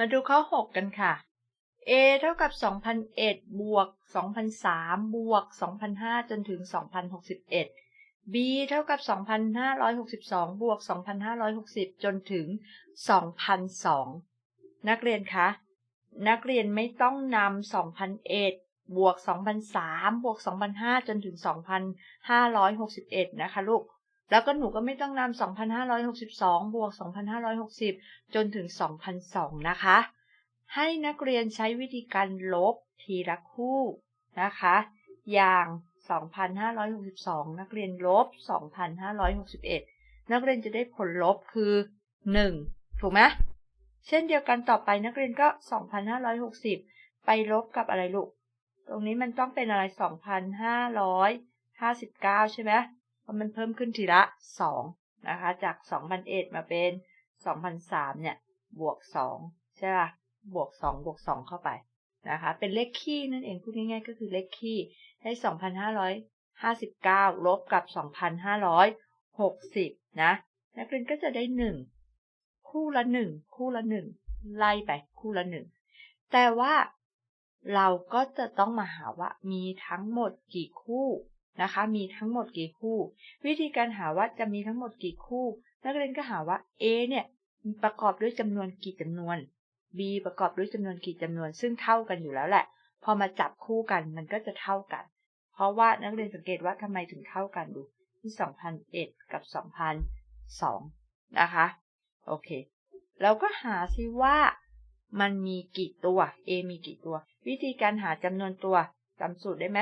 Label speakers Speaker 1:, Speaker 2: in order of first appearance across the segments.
Speaker 1: มาดูข้อ 6 กันค่ะ a เท่ากับ 2001 บวก 2003 บวก 2005 จนถึง 2061 b เท่ากับ 2562 บวก 2560 จนถึง 2002 นักเรียนคะ นักเรียนไม่ต้องนำ2001บวก 2003 บวก 2005 จนถึง 2561 นะคะลูก แล้วก็หนูก็ไม่ต้องนำ2562 บวก 2560 จนถึง 2002นะคะ ให้นักเรียนใช้วิธีการลบทีละคู่นะคะ อย่าง 2562 นักเรียนลบ 2561 นักเรียนจะได้ผลลบคือ 1 ถูกไหมเช่นเดียวกันต่อไปนักเรียนก็ 2560 ไปลบกับอะไรลูก ตรงนี้มันต้องเป็นอะไร 2,559 ใช่ไหม ราะมันเพิ่มขึ้นทีละ2นะคะ จาก2,001มาเป็น2,003เนี่ย บวก2ใช่ป่ะ บวก2บวก2เข้าไปนะคะ เป็นเลขคี่นั่นเองพูดง่ายๆ ก็คือเลขคี่ให้2,559ลบกับ2,560นะ นักเรียนก็จะได้1คู่ละ1คู่ละ1ไล่ไปคู่ละ1แต่ว่าเราก็จะต้องมาหาว่ามีทั้งหมดกี่คู่ นะคะ มีทั้งหมดกี่คู่ วิธีการหาว่าจะมีทั้งหมดกี่คู่ นักเรียนก็หาว่า A เนี่ยประกอบด้วยจำนวนกี่จำนวน B ประกอบด้วยจำนวนกี่จำนวน ซึ่งเท่ากันอยู่แล้วแหละ พอมาจับคู่กันมันก็จะเท่ากัน เพราะว่านักเรียนสังเกตว่าทำไมถึงเท่ากันดูที่2001 กับ 2002 นะคะ โอเค เราก็หาซิว่ามันมีกี่ตัว A มีกี่ตัว วิธีการหาจำนวนตัวจำสูตรได้ไหม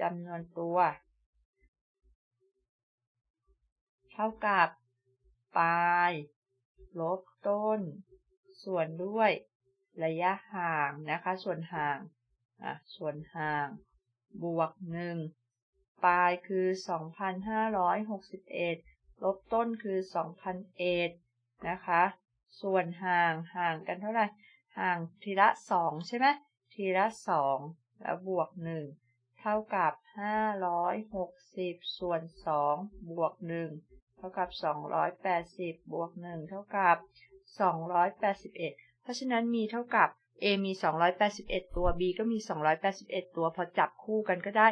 Speaker 1: จำนวนตัว เท่ากับ ปลาย ลบต้น ส่วนด้วย ระยะห่างนะคะ ส่วนห่างอะส่วนห่าง บวกหนึ่งปลายคือ 2,561 ลบต้นคือ 2,001นะคะ ส่วนห่างห่างกันเท่าไหร่ ห่างทีละ 2 ใช่ไหม ทีละ 2 แล้วบวก 1 เท่ากับ560ส่วน2บวก1เท่ากับ280บวก1เท่ากับ281เพราะฉะนั้นมีเท่ากับ A มี 281 ตัว B ก็มี 281 ตัว พอจับคู่กันก็ได้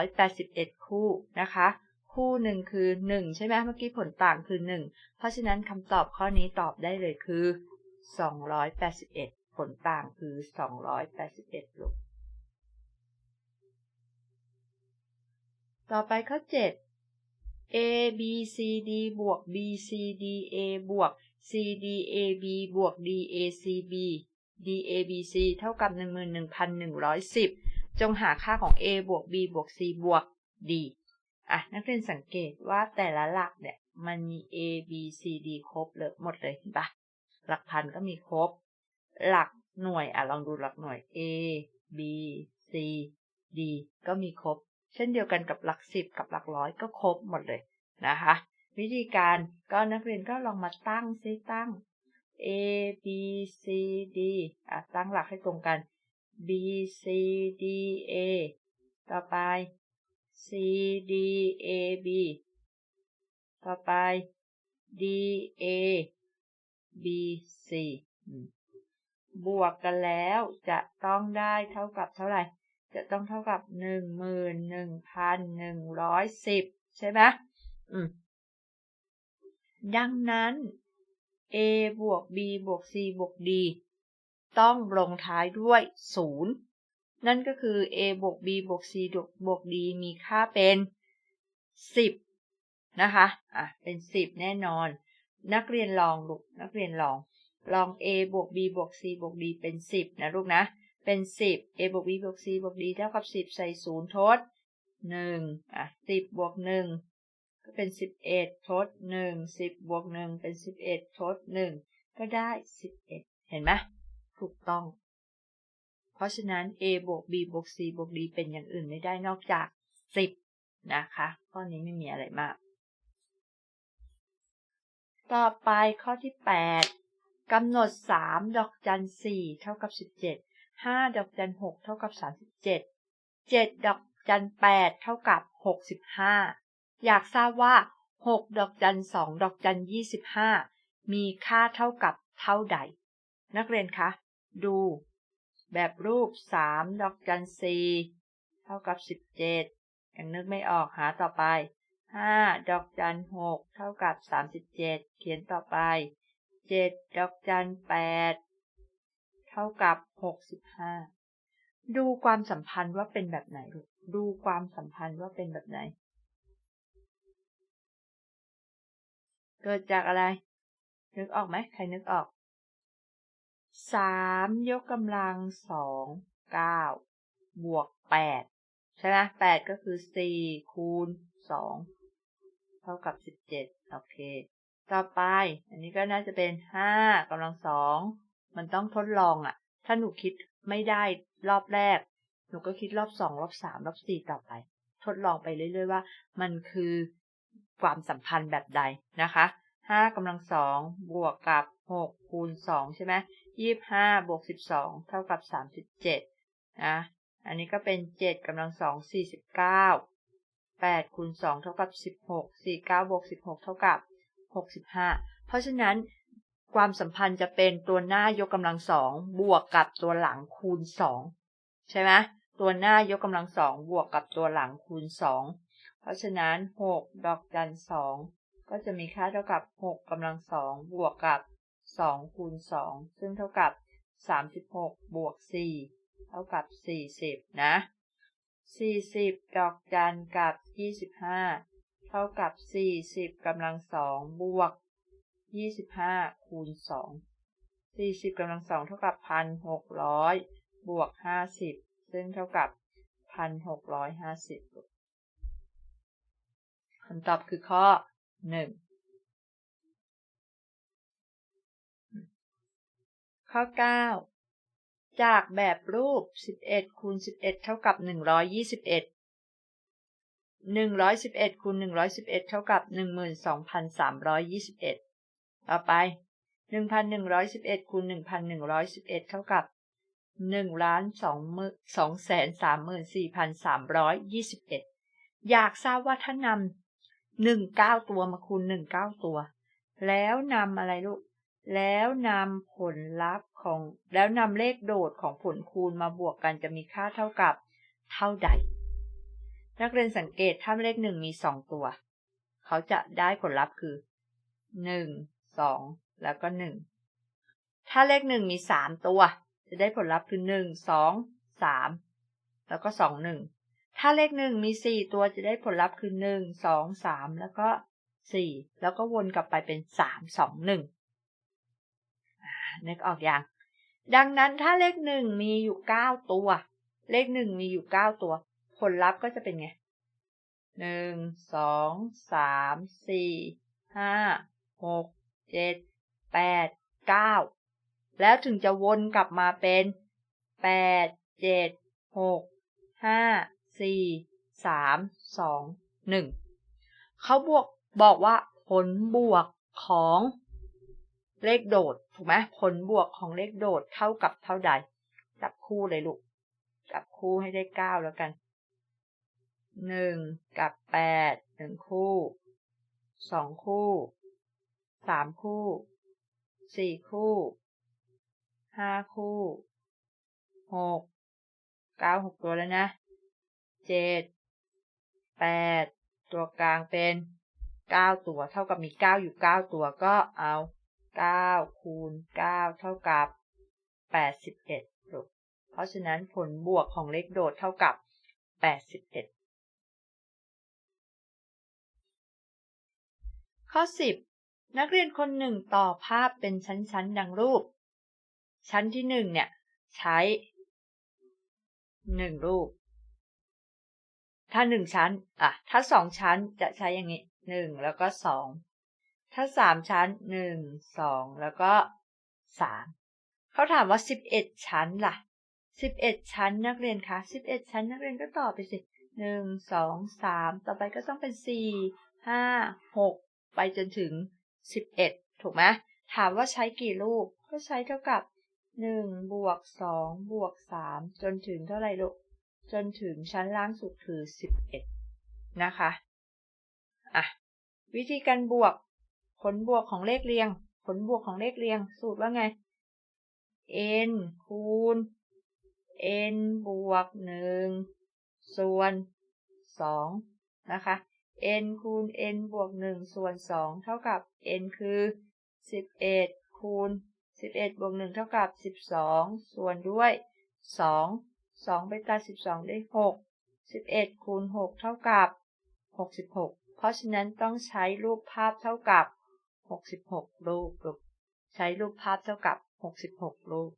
Speaker 1: 281 คู่นะคะ คู่หนึ่งคือ 1 ใช่ไหมเมื่อกี้ผลต่างคือ 1 เพราะฉะนั้นคำตอบข้อนี้ตอบได้เลยคือ 281 ผลต่างคือ 281ลูก ต่อไปข้อ 7 A B C D บวก B C D A บวก C D A B บวก D A C B D A B C เท่ากับ 11,110 จงหาค่าของ A บวก B บวก C บวก D อะ นักเรียนสังเกตว่าแต่ละหลักเนี่ย มันมี A B C D ครบเลยหมดเลยเห็นปะหลักพันก็มีครบ หลักหน่วยอะลองดูหลักหน่วย A B C D ก็มีครบ เช่นเดียวกันกับหลักสิบกับหลักร้อยก็ครบหมดเลยนะคะ วิธีการก็นักเรียนก็ลองมาตั้งซิตั้ง A B C D อะตั้งหลักให้ตรงกัน B C D A ต่อไป C D A B ต่อไป D A B C บวกกันแล้วจะต้องได้เท่ากับเท่าไหร่ จะต้องเท่ากับ11,110ใช่ไหมอืมดังนั้น a บวก b บวก c บวก d ต้องลงท้ายด้วย0นั่นก็คือ a บวก b บวก c บวก d มีค่าเป็น 10 นะคะ อะ เป็น 10 แน่นอน นักเรียนลองลูก นักเรียนลอง ลอง a บวก b บวก c บวก d เป็น 10 นะลูกนะ เป็น 10 a บวก b บวก c บวก d เท่ากับ 10 ใส่ 0 ทด 1 อะ 10 บวก 1 ก็เป็น 11 ทด 1 10 บวก 1 เป็น 11 ทด 1 ก็ได้ 11 เห็นไหมถูกต้อง เพราะฉะนั้น a บวก b บวก c บวก d เป็นอย่างอื่นไม่ได้นอกจาก 10 นะคะข้อนี้ไม่มีอะไรมาก ต่อไปข้อที่ 8กำหนด 3 ดอกจัน4เท่ากับ 17 5ดอกจัน6เท่ากับ37 7ดเจ็ดดอกจัน8เท่ากับ65อยากทราบว่า6ดอกจัน2ดอกจัน25มีค่าเท่ากับเท่าใด นักเรียนคะ ดู แบบรูป3ดอกจัน4เท่ากับ17ยังนึกไม่ออกหาต่อไป5ดอกจัน6เท่ากับ37เจ็ดเขียนต่อไป7ดดอกจัน8 เท่ากับ65ดูความสัมพันธ์ว่าเป็นแบบไหนลูกดูความสัมพันธ์ว่าเป็นแบบไหน เกิดจากอะไร นึกออกไหมใครนึกออกสามยกกำลังสองเก้าบวกแปดใช่ไหมแปดก็คือสี่คูณสองเท่ากับสิบเจ็ดโอเค ต่อไป อันนี้ก็น่าจะเป็นห้ากำลังสอง มันต้องทดลองอะ่ะ ถ้าหนูคิดไม่ได้รอบแรก หนูก็คิดรอบสองรอบสามรอบสี่ต่อไป ทดลองไปเรื่อยๆว่า มันคือความสัมพันธ์แบบใดนะคะห้ากำลังสองบวกกับหกคูณสองใช่ไหมยี่ห้าบวกสิบสองเท่ากับสามสิบเจ็ดนะอันนี้ก็เป็นเจ็ดกำลังสองสี่สิบเก้าแปดคูณสองเท่ากับสิบหกสี่เก้าบวกสิบหกเท่ากับหกสิบห้าเพราะฉะนั้น ความสัมพันธ์จะเป็นตัวหน้ายกกำลังสองบวกกับตัวหลังคูณสองใช่ไหมตัวหน้ายกกำลังสองบวกกับตัวหลังคูณสองเพราะฉะนั้นหกดอกจันสองก็จะมีค่าเท่ากับหกกำลังสองบวกกับสองคูณสองซึ่งเท่ากับสามสิบหกบวกสี่เท่ากับสี่สิบนะสี่สิบดอกจันกับยี่สิบห้าเท่ากับสี่สิบกำลังสองบวก ยี่สิบห้าคูณสองสี่สิบกำลังสองเท่ากับพันหกร้อยบวกห้าสิบซึ่งเท่ากับพันหกร้อยห้าสิบคำตอบคือข้อหนึ่งข้อ9จากแบบรูป 11 คูณ 11 เท่ากับ 121 111คูณ111 เท่ากับ 12,321 ต่อไป 1,111คูณ1,111 เท่ากับ1ล้าน2แสน34,321 อยากทราบว่าถ้านำ1 9ตัวมาคูณ1 9ตัว แล้วนำอะไรลูก แล้วนำผลลัพธ์ของ แล้วนำเลขโดดของผลคูณมาบวกกันจะมีค่าเท่ากับเท่าใด นักเรียนสังเกตถ้าเลขหนึ่งมีสองตัว เขาจะได้ผลลัพธ์คือหนึ่ง สองแล้วก็หนึ่งถ้าเลขหนึ่งมีสามตัว จะได้ผลลัพธ์คือหนึ่งสองสามแล้วก็สองหนึ่งถ้าเลขหนึ่งมีสี่ตัวจะได้ผลลัพธ์คือหนึ่งสองสามแล้วก็สี่แล้วก็วนกลับไปเป็นสามสองหนึ่งนึกออกอย่าง ดังนั้นถ้าเลขหนึ่งมีอยู่เก้าตัว เลขหนึ่งมีอยู่เก้าตัว ผลลัพธ์ก็จะเป็นไงหนึ่งสองสามสี่ห้าหก เจ็ดแปดเก้าแล้วถึงจะวนกลับมาเป็นแปดเจ็ดหกห้าสี่สามสองหนึ่งเขาบวกบอกว่าผลบวกของเลขโดดถูกไหมผลบวกของเลขโดดเท่ากับเท่าใด จับคู่เลยลูก จับคู่ให้ได้เก้าแล้วกันหนึ่งกับแปดหนึ่งคู่สองคู่ สามคู่ สี่คู่ ห้าคู่ หก เก้าหกตัวแล้วนะ เจ็ด แปด ตัวกลางเป็นเก้าตัว เท่ากับมีเก้าอยู่เก้าตัวก็เอา9คูณ9เท่ากับ81ลูกเอ็ดเพราะฉะนั้นผลบวกของเลขโดดเท่ากับ81ข้อ10 นักเรียนคนหนึ่งต่อภาพเป็นชั้นๆ ดังรูป ชั้นที่หนึ่งเนี่ย ใช้หนึ่งรูป ถ้าหนึ่งชั้น อะ ถ้าสองชั้นจะใช้อย่างนี้หนึ่งแล้วก็สองถ้าสามชั้นหนึ่งสองแล้วก็สามเขาถามว่าสิบเอ็ดชั้นล่ะสิบเอ็ดชั้นนักเรียนคะสิบเอ็ดชั้นนักเรียนก็ตอบไปสิหนึ่งสองสามต่อไปก็ต้องเป็นสี่ห้าหกไปจนถึง สิบเอ็ดถูกไหมถามว่าใช้กี่ลูก ก็ใช้เท่ากับหนึ่งบวกสองบวกสามจนถึงเท่าไหร่ลูก จนถึงชั้นล่างสุดคือสิบเอ็ดนะคะอะวิธีการบวก ผลบวกของเลขเรียง ผลบวกของเลขเรียง สูตรว่าไง n คูณ n บวก 1 ส่วน 2 นะคะ n คูณ n บวก1ส่วน2เท่ากับ n คือ 11 คูณ 11 บวก1เท่ากับ 12 ส่วนด้วย 2 2 ไปตัด 12 ได้ 6 11 คูณ 6 เท่ากับ 66 เพราะฉะนั้นต้องใช้รูปภาพเท่ากับ 66 รูปลูกใช้รูปภาพเท่ากับ 66 รูป